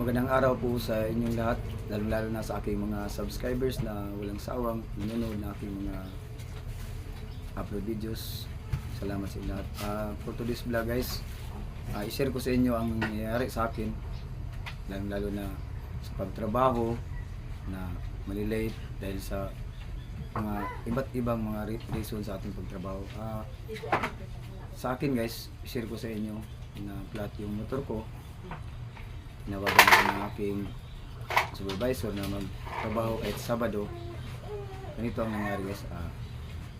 Magandang araw po sa inyong lahat, lalo-lalo na sa aking mga subscribers na walang sawang nanonood na aking mga upload videos. Salamat sa inyo lahat. Ah, for today's vlog guys, ah, i-share ko sa inyo ang nangyayari sa akin, lalo-lalo na sa pagtrabaho na malilate dahil sa mga iba't ibang mga re- reason sa ating pagtrabaho. Ah, sa akin guys, share ko sa inyo na flat yung motor ko. Tinawagan ko ng aking supervisor na magtrabaho kahit Sabado. Ganito ang nangyari guys. Ah,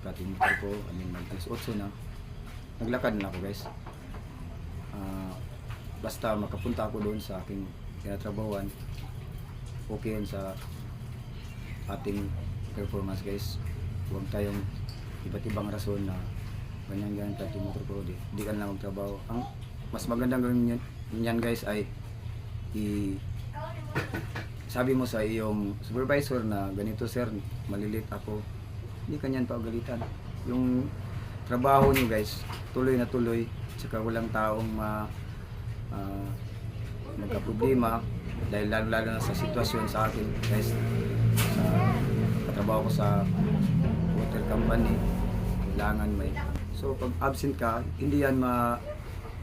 flat yung motor ko. I mean, mag 8 na. Naglakad na ako guys. Ah, basta makapunta ako doon sa aking tinatrabawan. Okay yun sa ating performance guys. Huwag tayong iba't ibang rason na ganyan ganyan pati motor ko di, ka na magtrabaho ang mas magandang gawin yan guys ay i sabi mo sa iyong supervisor na ganito sir malilit ako. Hindi kanyan paugalitan. Yung trabaho niyo guys tuloy na tuloy tsaka walang taong ma ah, magka-problema dahil lalo lalo na sa sitwasyon sa akin guys sa katrabaho ko sa water company kailangan may so pag absent ka hindi yan ma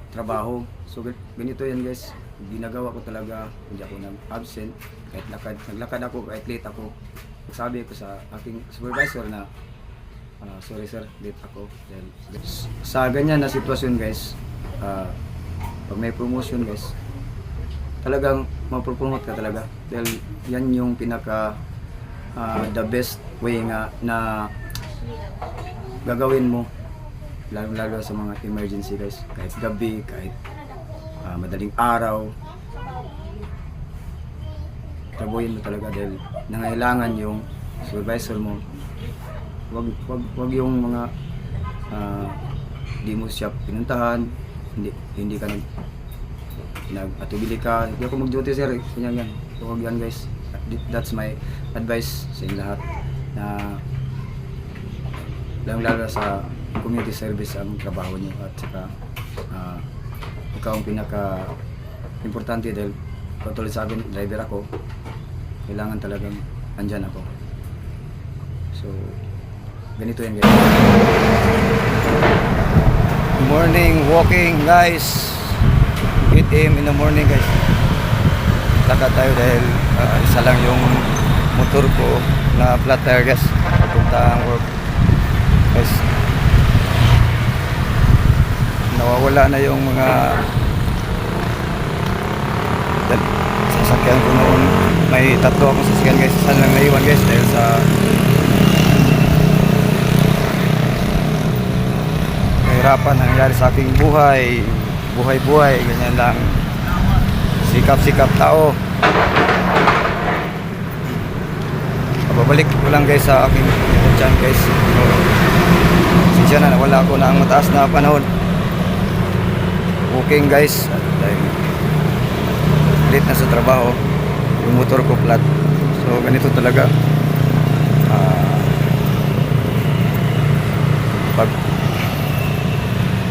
trabaho. So gan- ganito yan guys ginagawa ko talaga hindi ako nag absent. Kahit lakad naglakad ako kahit late ako. Sabi ko sa aking supervisor na ah, sorry sir late ako. Dahil sa ganyan na sitwasyon guys ah, pag may promotion guys talagang mapropromote ka talaga. Dahil yan yung pinaka ah, the best way nga na gagawin mo lalo lalo sa mga emergency guys. Kahit gabi kahit ah, madaling araw. Trabuhin mo talaga dahil nangailangan yung supervisor mo. Wag wag wag yung mga ah, di mo siya pinuntahan. Hindi hindi ka nag nag-atubili ka. Hindi ako mag-duty sir eh. ganyan yan so wag yan guys. That's my advice sa inyo lahat na lalo lalo sa community service ang trabaho niyo at saka ah, ikaw ang pinaka importante dahil katulad sa akin driver ako. Kailangan talagang andyan ako. So ganito yan guys. Morning walking guys. 8 a.m. in the morning guys. Lakad tayo dahil ah, isa lang yung motor ko na flat tire guys. Papunta ang work guys nawawala na yung mga sasakyan ko noon. May tatlo akong sasakyan guys. Saan lang naiwan guys? Dahil sa kahirapan na nangyari sa aking buhay. Buhay-buhay ganyan lang. Sikap-sikap tao. Babalik ko lang guys sa aking chan guys. So, sinsya na wala ako na ang mataas na panahon walking guys. Late na sa trabaho yung motor ko flat. So ganito talaga. Ah, pag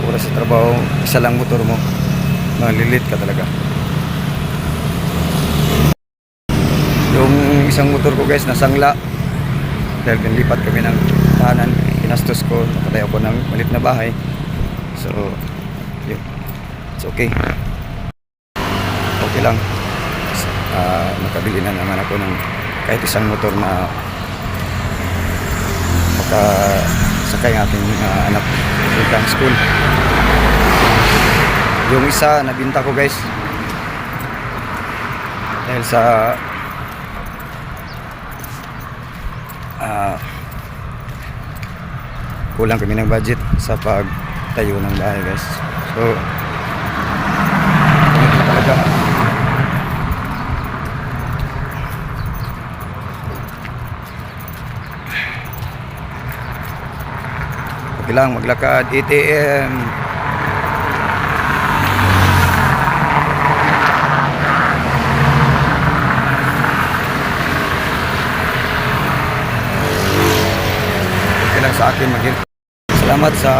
oras sa trabaho isa lang motor mo malilit ka talaga. Yung isang motor ko guys nasangla dahil pinlipat kami ng tahanan pinastos ko nakatay ako ng malit na bahay. So it's okay. Okay lang. Ah, nakabili na naman ako ng kahit isang motor na makasakay ng aking ah, anak sa school. Yung isa nabinta ko guys. Dahil sa ah kulang kami ng budget sa pagtayo ng bahay guys. So talaga. Okay lang maglakad 8 a.m. okay lang sa akin maging salamat sa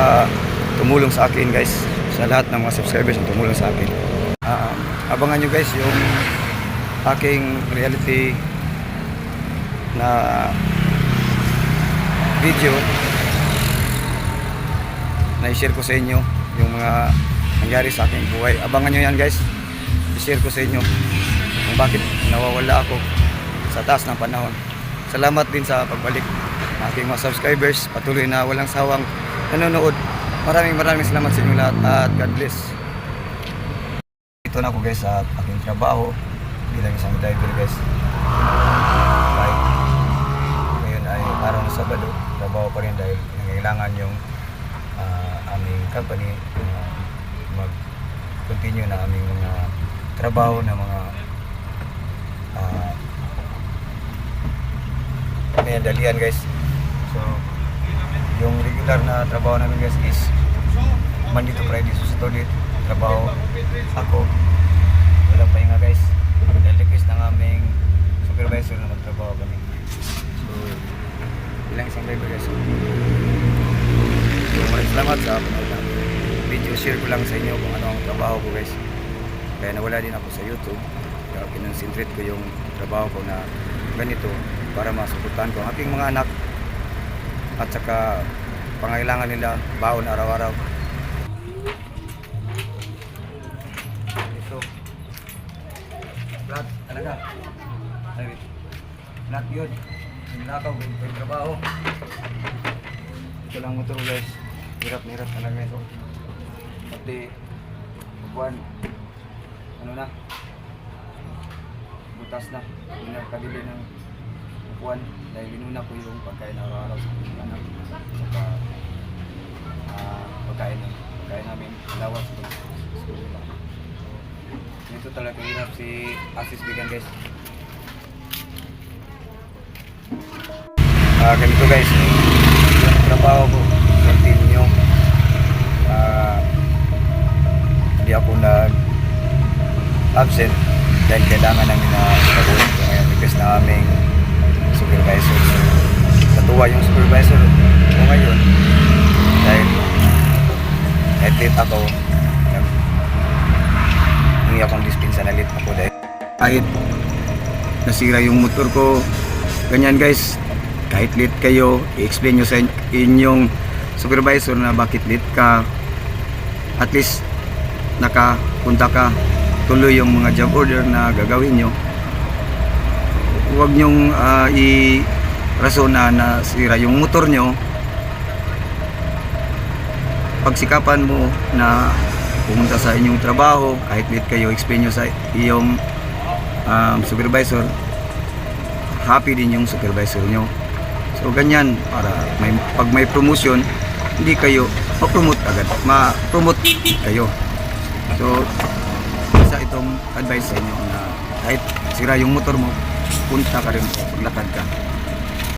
tumulong sa akin guys. Sa lahat ng mga subscribers na tumulong sa akin Ah, abangan nyo guys yung aking reality na video na i-share ko sa inyo yung mga nangyari sa aking buhay. Abangan nyo yan guys. I-share ko sa inyo kung bakit nawawala ako sa taas ng panahon. Salamat din sa pagbalik ng aking mga subscribers. Patuloy na walang sawang nanonood. Maraming maraming salamat sa inyo lahat at God bless. Ito na ako guys sa aking trabaho bilang isang driver guys. Like, ngayon ay araw ng Sabado. Trabaho pa rin dahil nangailangan yung ah, aming company na mag-continue na aming mga trabaho na mga ah, may dalian guys. So, yung regular na trabaho namin guys is Monday to Friday so sa ulit trabaho ako walang pahinga guys dahil request ng aming supervisor na magtrabaho kami so ilang isang driver guys so maraming salamat sa panood ng video share ko lang sa inyo kung ano ang trabaho ko guys kaya nawala din ako sa youtube. Kaya kinonsentrate ko yung trabaho ko na ganito para masuportahan ko ang aking mga anak at saka pangailangan nila baon araw-araw. Ito. Lahat talaga. Lahat yun. Nilakaw yung trabaho. Ito lang motor guys. Hirap na hirap talaga ito. Pati buwan ano na? Butas na. Hindi ng upuan. Dahil inuna ko yung pagkain araw-araw sa mga anak. Saka ah, pagkain pagkain namin alawas nila. So, dito talaga hirap si Asis Bigan guys. Ah ganito guys. Yung trabaho ko continue. Ah hindi ako nag absent dahil kailangan namin na ko ngayon because na aming supervisor. So, natuwa yung supervisor ko ngayon dahil kahit late ako, hindi akong dispensa na late ako dahil kahit nasira yung motor ko, ganyan guys, kahit late kayo, i-explain nyo sa inyong supervisor na bakit late ka, at least nakapunta ka tuloy yung mga job order na gagawin nyo huwag nyong ah, i-rason na nasira yung motor nyo. Pagsikapan mo na pumunta sa inyong trabaho kahit late kayo explain nyo sa iyong um, supervisor happy din yung supervisor nyo. So ganyan para may, pag may promotion hindi kayo ma-promote agad ma-promote kayo. So isa itong advice sa inyo na kahit sira yung motor mo punta ka rin paglakad ka